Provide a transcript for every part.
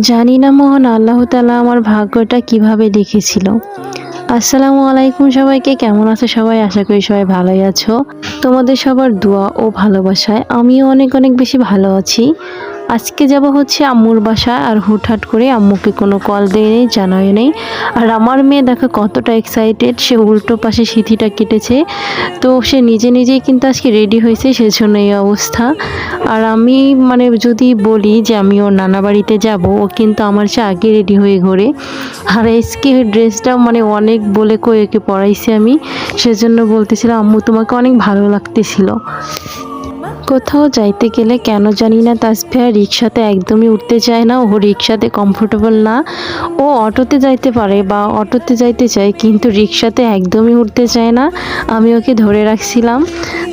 জানি না মোহন, আল্লাহ তালা আমার ভাগ্যটা কীভাবে দেখেছিল। আসসালামু আলাইকুম সবাইকে, কেমন আছে সবাই? আশা করি সবাই ভালোই আছো। তোমাদের সবার দোয়া ও ভালোবাসায় আমিও অনেক অনেক বেশি ভালো আছি। আজকে যাব হচ্ছে আম্মুর বাসায় আর হুটহাট করে আম্মুকে কোনো কল দেয় নেই জানাই নেই। আর আমার মেয়ে দেখো কতটা এক্সাইটেড সে উল্টো পাশে সিথিটা কেটেছে। তো সে নিজে নিজেই কিন্তু আজকে রেডি হয়েছে, সেজন্য এই অবস্থা। আর আমি মানে যদি বলি যে আমি ওর নানা বাড়িতে যাব, ও কিন্তু আমার সে আগে রেডি হয়ে ঘোরে। আর আজকে ড্রেসটাও মানে অনেক বলে কয়ে একে পরাইছি আমি, সেজন্য বলতেছিলাম, আম্মু, তোমাকে অনেক ভালো লাগতেছিল। কোথাও যাইতে গেলে কেন জানি না তাসফিয়া রিক্সাতে একদমই উঠতে চায় না। ও রিক্সাতে কমফোর্টেবল না। ও অটোতে যাইতে পারে বা অটোতে যাইতে চায় কিন্তু রিক্সাতে একদমই উঠতে চায় না। আমি ওকে ধরে রাখছিলাম।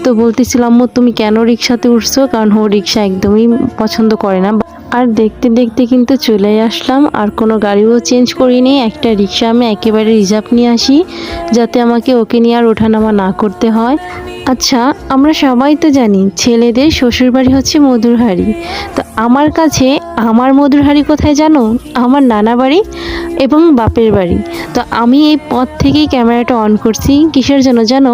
তো বলতেছিলাম "আম্মু, তুমি কেন রিক্সাতে উঠছো? কারণ ও রিক্সা একদমই পছন্দ করে না। আর দেখতে দেখতে কিন্তু চলে আসলাম। আর কোনো গাড়িও চেঞ্জ করিনি। একটা রিক্সা আমি একেবারে রিজার্ভ নিয়ে আসি যাতে আমাকে ওকে নিয়ে আর ওঠানামা না করতে হয়। আচ্ছা আমরা সবাই তো জানি ছেলেদের শ্বশুরবাড়ি হচ্ছে মধুর মধুরহারি তো আমার কাছে আমার মধুর মধুরহারি কোথায় জানো? আমার নানা বাড়ি এবং বাপের বাড়ি। তো আমি এই পথ থেকেই ক্যামেরাটা অন করছি। কিসের জন্য জানো?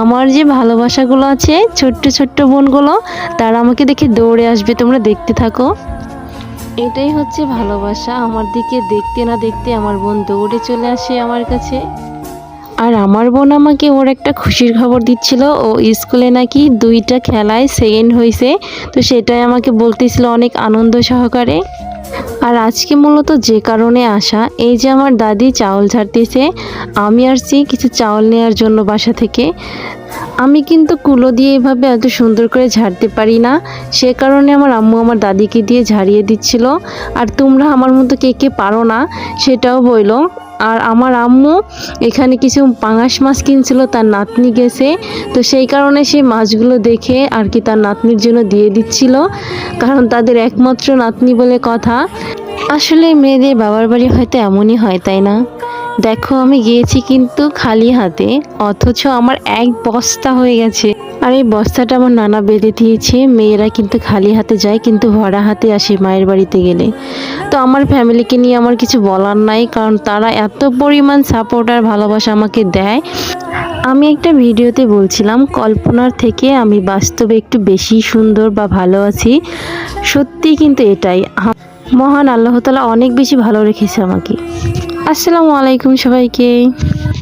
আমার যে ভালোবাসাগুলো আছে, ছোট্ট ছোট্ট বোনগুলো, তারা আমাকে দেখে দৌড়ে আসবে, তোমরা দেখতে থাকো। এটাই হচ্ছে ভালোবাসা। আমার দিকে দেখতে না দেখতে আমার বোন দৌড়ে চলে আসে আমার কাছে। আর আমার বোন আমাকে ওর একটা খুশির খবর দিচ্ছিল, ও স্কুলে নাকি দুইটা খেলায় সেকেন্ড হয়েছে তো সেটাই আমাকে বলতেছিল অনেক আনন্দ সহকারে। আর আজকে মূলত যে কারণে আসা, এই যে আমার দাদি চাউল ঝাড়তেছে, আমি আসছি কিছু চাউল নেওয়ার জন্য বাসা থেকে। আমি কিন্তু কুলো দিয়ে এভাবে এত সুন্দর করে ঝাড়তে পারি না, সে কারণে আমার আম্মু আমার দাদিকে দিয়ে ঝাড়িয়ে দিচ্ছিল। আর তোমরা আমার মতো কে কে পারো না, সেটাও বইলো আর আমার আম্মু এখানে কিছু পাঙাশ মাছ কিনছিল, তার নাতনি গেছে। তো সেই কারণে সেই মাছগুলো দেখে আর কি তার নাতনির জন্য দিয়ে দিচ্ছিল, কারণ তাদের একমাত্র নাতনি বলে কথা। আসলে মেয়েদের বাবার বাড়ি হয়তো এমনই হয়, তাই না? দেখো, আমি গিয়েছি কিন্তু খালি হাতে, অথচ আমার এক বস্তা হয়ে গেছে। আর এই বস্তাটা আমার নানা বেঁধে দিয়েছে। মেয়েরা কিন্তু খালি হাতে যায়, কিন্তু ভরা হাতে আসে মায়ের বাড়িতে গেলে। তো আমার ফ্যামিলিকে নিয়ে আমার কিছু বলার নাই, কারণ তারা এত পরিমাণ সাপোর্ট আর ভালোবাসা আমাকে দেয়। আমি একটা ভিডিওতে বলছিলাম, কল্পনার থেকে আমি বাস্তবে একটু বেশি সুন্দর বা ভালো আছি। সত্যি কিন্তু এটাই। মহান আল্লাহ তালা অনেক বেশি ভালো রেখেছে আমাকে। আসসালামু আলাইকুম সবাইকে।